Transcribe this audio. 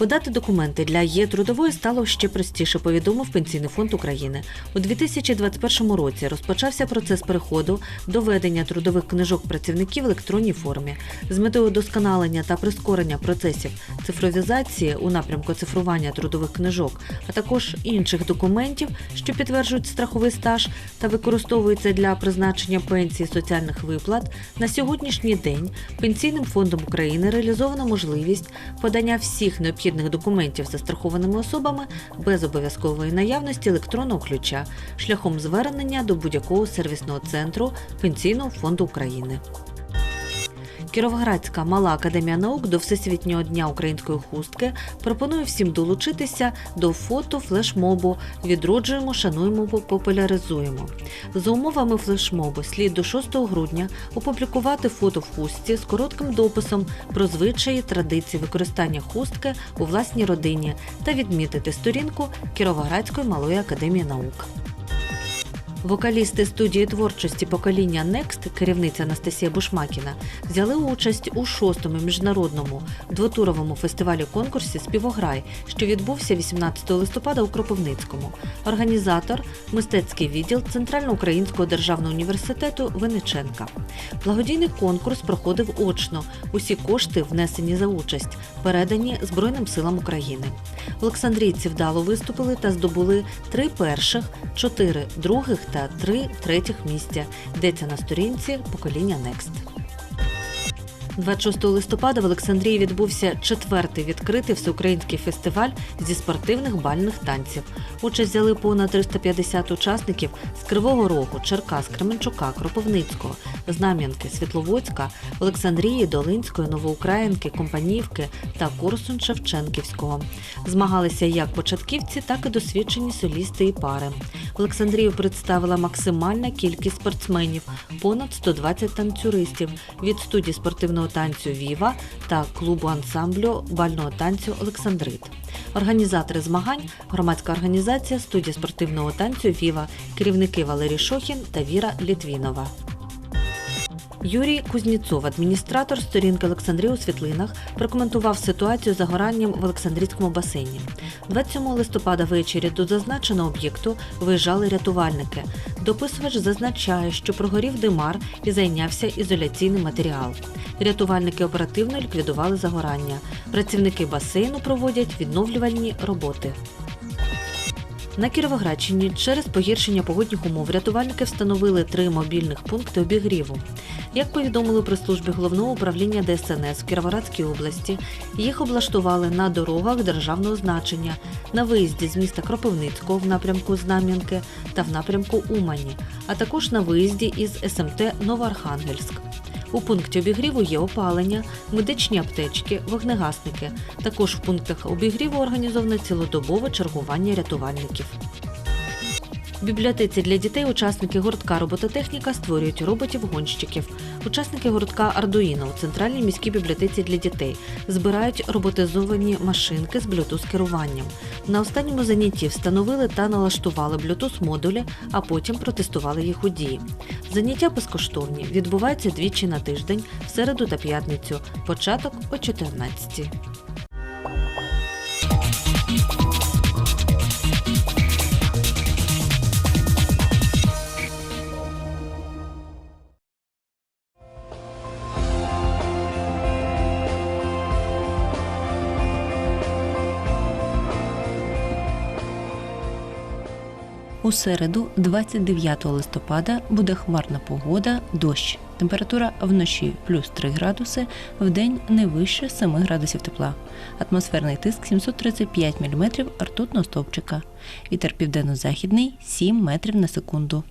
Подати документи для є трудової стало ще простіше, повідомив Пенсійний фонд України. У 2021 році розпочався процес переходу до ведення трудових книжок працівників в електронній формі з метою удосконалення та прискорення процесів цифровізації у напрямку цифрування трудових книжок, а також інших документів, що підтверджують страховий стаж та використовуються для призначення пенсії соціальних виплат. На сьогоднішній день Пенсійним фондом України реалізована можливість подання всіх необхідних документів застрахованими особами без обов'язкової наявності електронного ключа шляхом звернення до будь-якого сервісного центру Пенсійного фонду України. Кіровоградська мала академія наук до Всесвітнього дня української хустки пропонує всім долучитися до фото флешмобу Відроджуємо, шануємо, популяризуємо. За умовами флешмобу слід до 6 грудня опублікувати фото в хустці з коротким дописом про звичаї традиції використання хустки у власній родині та відмітити сторінку Кіровоградської малої академії наук. Вокалісти студії творчості покоління Next, керівниця Анастасія Бушмакіна, взяли участь у шостому міжнародному двотуровому фестивалі конкурсі Співограй, що відбувся 18 листопада у Кропивницькому. Організатор мистецький відділ Центральноукраїнського державного університету Винниченка. Благодійний конкурс проходив очно. Усі кошти, внесені за участь, передані Збройним силам України. Олександрійці вдало виступили та здобули три перших, чотири других та три третіх місця. Йдеться на сторінці покоління Next. 26 листопада в Олександрії відбувся четвертий відкритий всеукраїнський фестиваль зі спортивних бальних танців. Участь взяли понад 350 учасників з Кривого Рогу, Черкас, Кременчука, Кропивницького, Знам'янки, Світловодська, Олександрії, Долинської, Новоукраїнки, Компанівки та Корсун Шевченківського. Змагалися як початківці, так і досвідчені солісти і пари. Олександрію представила максимальна кількість спортсменів понад 120 танцюристів від студії спортивного танцю Віва та клубу ансамблю бального танцю Олександрит. Організатори змагань громадська організація студія спортивного танцю Віва, керівники Валерій Шохін та Віра Літвінова. Юрій Кузніцов, адміністратор сторінки Олександрії у світлинах, прокоментував ситуацію з загоранням в Олександрійському басейні. 27 листопада ввечері до зазначеного об'єкту виїжджали рятувальники. Дописувач зазначає, що прогорів димар і зайнявся ізоляційний матеріал. Рятувальники оперативно ліквідували загорання. Працівники басейну проводять відновлювальні роботи. На Кіровоградщині через погіршення погодних умов рятувальники встановили три мобільних пункти обігріву. Як повідомили при службі головного управління ДСНС в Кіровоградській області, їх облаштували на дорогах державного значення, на виїзді з міста Кропивницького в напрямку Знам'янки та в напрямку Умані, а також на виїзді із СМТ Новоархангельськ. У пункті обігріву є опалення, медичні аптечки, вогнегасники. Також в пунктах обігріву організоване цілодобове чергування рятувальників. В бібліотеці для дітей учасники гуртка робототехніка створюють роботів-гонщиків. Учасники гуртка Ардуїно у центральній міській бібліотеці для дітей збирають роботизовані машинки з Bluetooth керуванням. На останньому занятті встановили та налаштували Bluetooth модулі, а потім протестували їх у дії. Заняття безкоштовні, відбуваються двічі на тиждень, в середу та п'ятницю. Початок о 14. У середу, 29 листопада, буде хмарна погода, дощ. Температура вночі плюс 3 градуси, вдень не вище 7 градусів тепла. Атмосферний тиск 735 мм ртутного стовпчика. Вітер південно-західний 7 метрів на секунду.